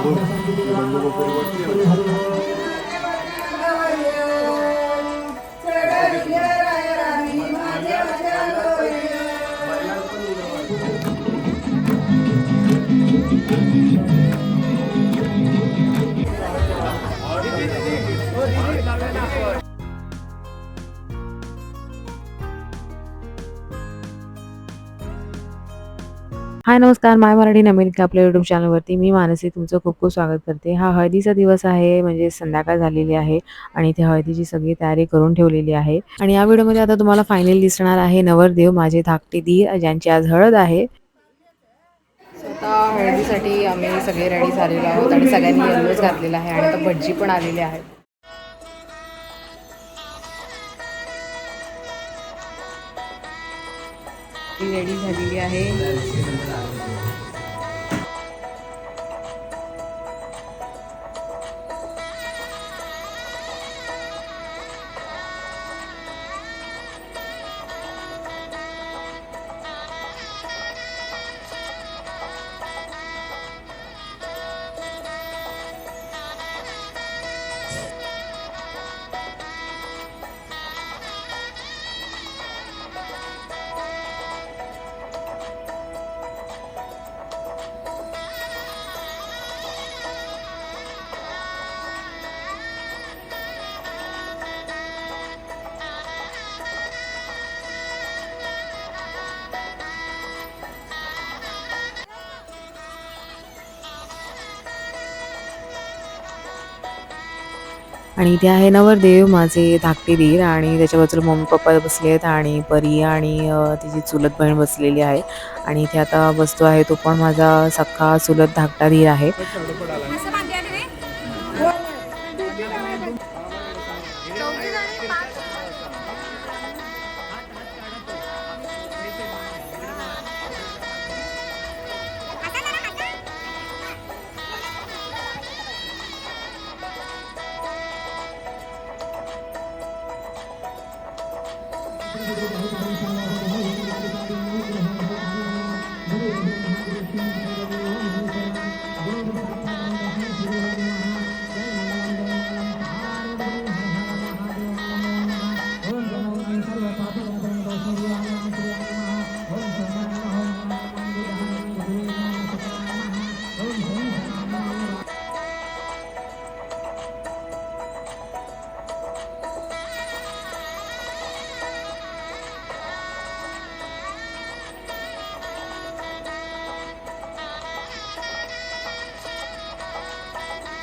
뭐, 이런 거 버리고 뛰어. Hi नमस्कार. My Marathi America आपल्या YouTube चॅनलवरती मी मानसी तुमचं खूप खूप स्वागत करते. हा हळदीचा दिवस आहे म्हणजे संध्याकाळ झालेली आहे आणि इथे हळदीची सगळी तयारी करून ठेवलेली आहे. आणि या व्हिडिओमध्ये आता तुम्हाला फायनल दिसणार आहे नवरदेव माझे धाकटे दीर ज्यांची आज हळद आहे. आता हळदीसाठी आम्ही सगळे रेडी झालेलो आहोत आणि सगळ्यांनी येल्लोच घातलेला आहे आणि आता भटजी पण आलेली आहे रेडी झालेली आहे. आणि इथे आहे नवरदेव माझे धाकटे दीर आणि त्याच्या बाजूला मम्मी पप्पा बसले आहेत आणि परी आणि तिची चुलत बहीण बसलेली आहे. आणि इथे आता बसतो आहे तो पण माझा सख्खा चुलत धाकटा धीर आहे. Thank you.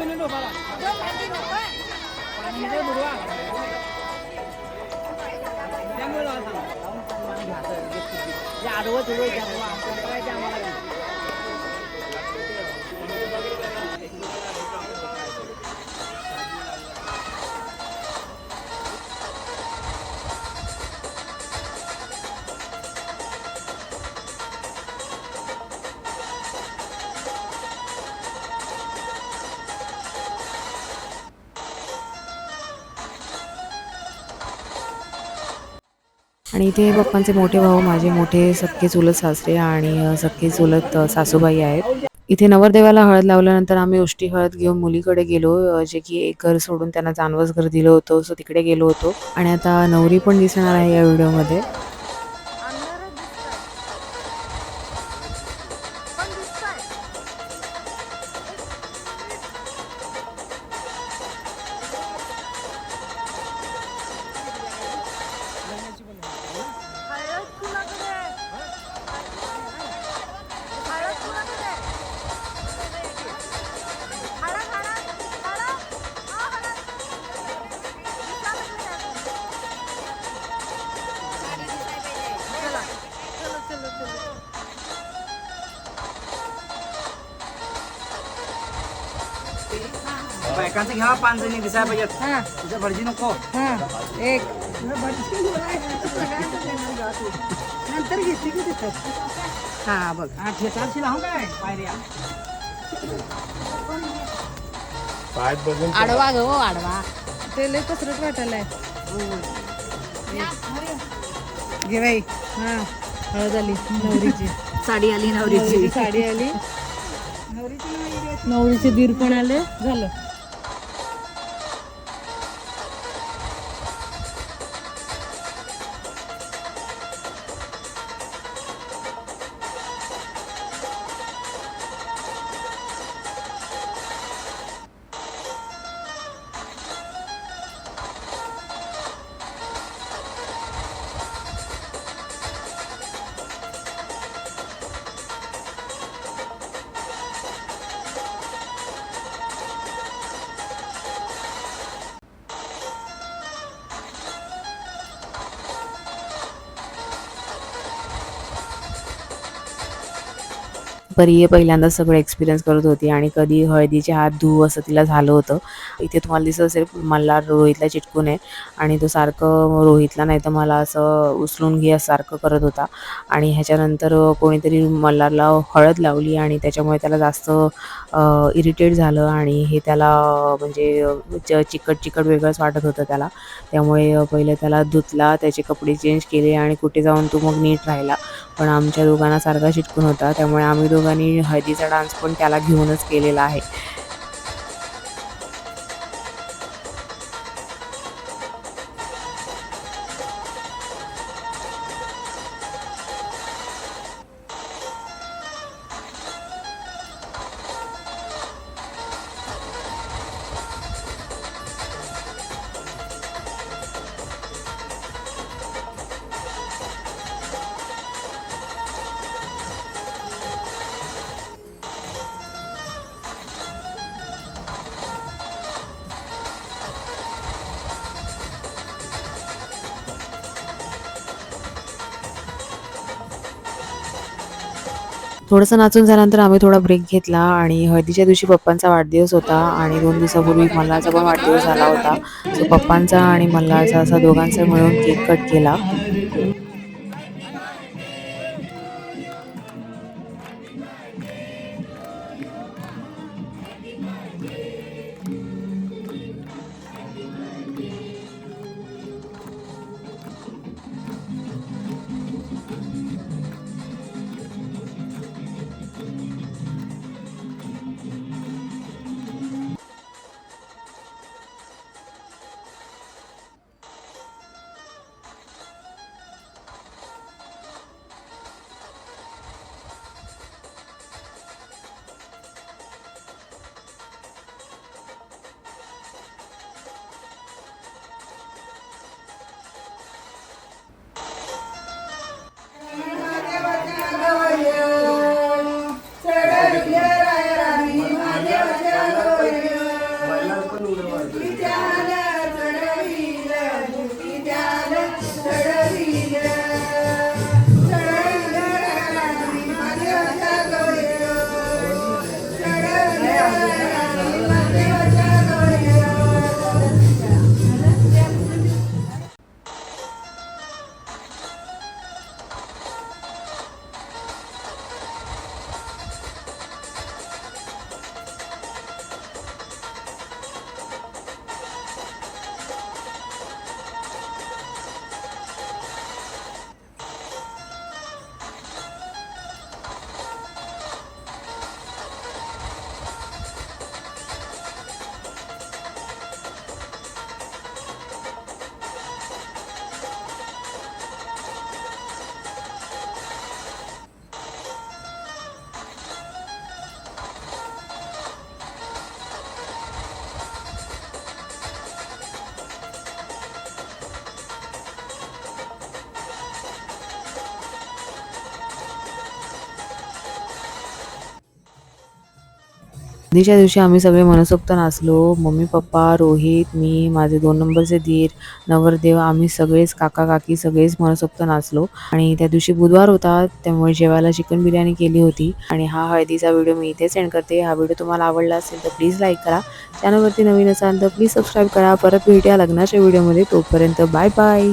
分钟就发了。你这不多啊？两个老汤，两碗茶，这这这，压着我走回家的话，再加我了。आणि इथे पप्पांचे मोठे भाऊ माझे मोठे सख्खे चुलत सासरे आणि सख्खे चुलत सासूबाई आहेत. इथे नवरदेवाला हळद लावल्यानंतर आम्ही उष्टी हळद घेऊन मुलीकडे गेलो जे की एक घर सोडून त्यांना जानवस घर दिलं होतं सो तिकडे गेलो होतो. आणि आता नवरी पण दिसणार आहे या व्हिडिओमध्ये. बायकांचं घ्यावा पाच जणी दिसायला पाहिजेत. हा. तुझ्या भटजी नको. हा. एक. नंतर घेतली की तिथं? हा बघ. हा ठेचारशी लावू काय? पायऱ्या. आडवा ग हो आडवा. ते लय पसरत वाटायलाय घे बाई. हा हळद आली. नवरीची. साडी आली नवरीची. साडी आली. नवरीचे दीर पण आले. झालं. परी हे पहिल्यांदाच सगळं एक्सपिरियन्स करत होती आणि कधी हळदीचे हात धू असं तिला झालं होतं. इथे तुम्हाला दिसत असेल मल्हार रोहितला चिटकून आहे आणि तो सारखं रोहितला नाही तर मला असं उचलून घे सारखं करत होता. आणि ह्याच्यानंतर कोणीतरी मल्हारला हळद लावली आणि त्याच्यामुळे त्याला जास्त इरिटेट झालं आणि हे त्याला म्हणजे च- चिकट चिकट वेगळंच वाटत होतं त्याला. त्यामुळे पहिले त्याला धुतला त्याचे कपडे चेंज केले आणि कुठे जाऊन तो मग नीट राहिला. पण आमच्या दोघांना सारखा चिटकून होता. त्यामुळे आम्ही दोघांनी हळदीचा डान्स पण त्याला घेऊनच केलेला आहे. थोडंसं नाचून झाल्यानंतर आम्ही थोडा ब्रेक घेतला आणि हळदीच्या दिवशी पप्पांचा वाढदिवस होता आणि दोन दिवसापूर्वी मल्हारचा पण वाढदिवस झाला होता. सो पप्पांचा आणि मल्हारचा असा दोघांचा मिळून केक कट केला. हळदीच्या दिवशी आम्ही सगळे मनसोक्त नाचलो. मम्मी पप्पा रोहित मी माझे दोन नंबरचे दीर नवरदेव आम्ही सगळेच काका काकी सगळेच मनसोक्त नाचलो. आणि त्या दिवशी बुधवार होता त्यामुळे जेवायला चिकन बिर्याणी केली होती. आणि हा हळदीचा व्हिडिओ मी इथे सेंड करते. हा व्हिडिओ तुम्हाला आवडला असेल तर प्लीज लाईक करा. चॅनलवरती नवीन असाल तर प्लीज सबस्क्राईब करा. परत भेटूया लग्नाच्या व्हिडिओमध्ये. तोपर्यंत बाय बाय